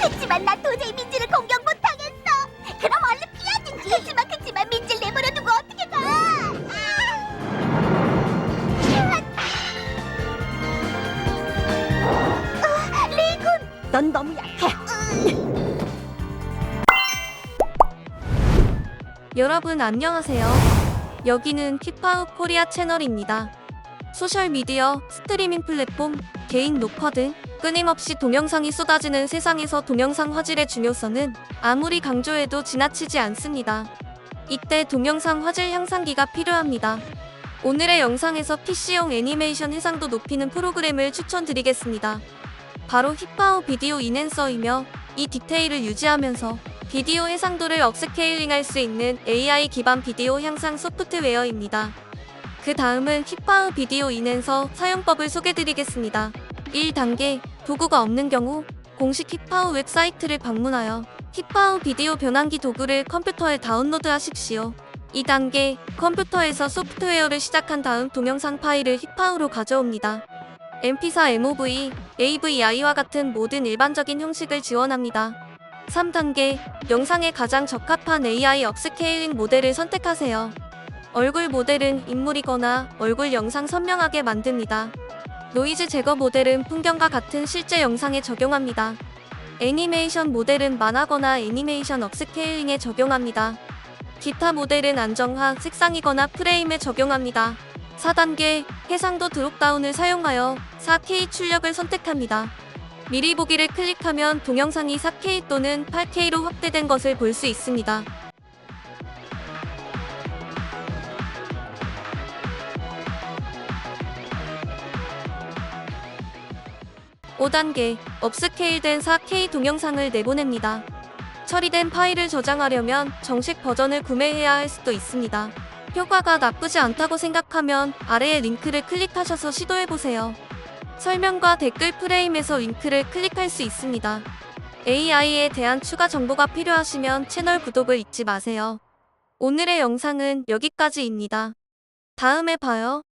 하지만 난 도저히 민지를 공격 못 하겠어. 그럼 얼른 피하든지. 그치만 그치만 민지를 내버려 두고 어떻게 가? 아! 어, 리군, 넌 너무 약해. 여러분 안녕하세요. 여기는 힙하우 코리아 채널입니다. 소셜미디어, 스트리밍 플랫폼, 개인 녹화 등 끊임없이 동영상이 쏟아지는 세상에서 동영상 화질의 중요성은 아무리 강조해도 지나치지 않습니다. 이때 동영상 화질 향상기가 필요합니다. 오늘의 영상에서 PC용 애니메이션 해상도 높이는 프로그램을 추천드리겠습니다. 바로 힙하우 비디오 인핸서이며 이 디테일을 유지하면서 비디오 해상도를 업스케일링할 수 있는 AI 기반 비디오 향상 소프트웨어입니다. 그 다음은 힙하우 비디오 인핸서 사용법을 소개드리겠습니다. 1단계 도구가 없는 경우 공식 힙하우 웹사이트를 방문하여 힙하우 비디오 변환기 도구를 컴퓨터에 다운로드 하십시오. 2단계 컴퓨터에서 소프트웨어를 시작한 다음 동영상 파일을 힙하우로 가져옵니다. MP4, MOV, AVI와 같은 모든 일반적인 형식을 지원합니다. 3단계 영상에 가장 적합한 AI 업스케일링 모델을 선택하세요. 얼굴 모델은 인물이거나 얼굴 영상 선명하게 만듭니다. 노이즈 제거 모델은 풍경과 같은 실제 영상에 적용합니다. 애니메이션 모델은 만화거나 애니메이션 업스케일링에 적용합니다. 기타 모델은 안정화, 색상이거나 프레임에 적용합니다. 4단계 해상도 드롭다운을 사용하여 4K 출력을 선택합니다. 미리 보기를 클릭하면 동영상이 4K 또는 8K로 확대된 것을 볼 수 있습니다. 오단계 업스케일된 4K 동영상을 내보냅니다. 처리된 파일을 저장하려면 정식 버전을 구매해야 할 수도 있습니다. 효과가 나쁘지 않다고 생각하면 아래의 링크를 클릭하셔서 시도해보세요. 설명과 댓글 프레임에서 링크를 클릭할 수 있습니다. AI에 대한 추가 정보가 필요하시면 채널 구독을 잊지 마세요. 오늘의 영상은 여기까지입니다. 다음에 봐요.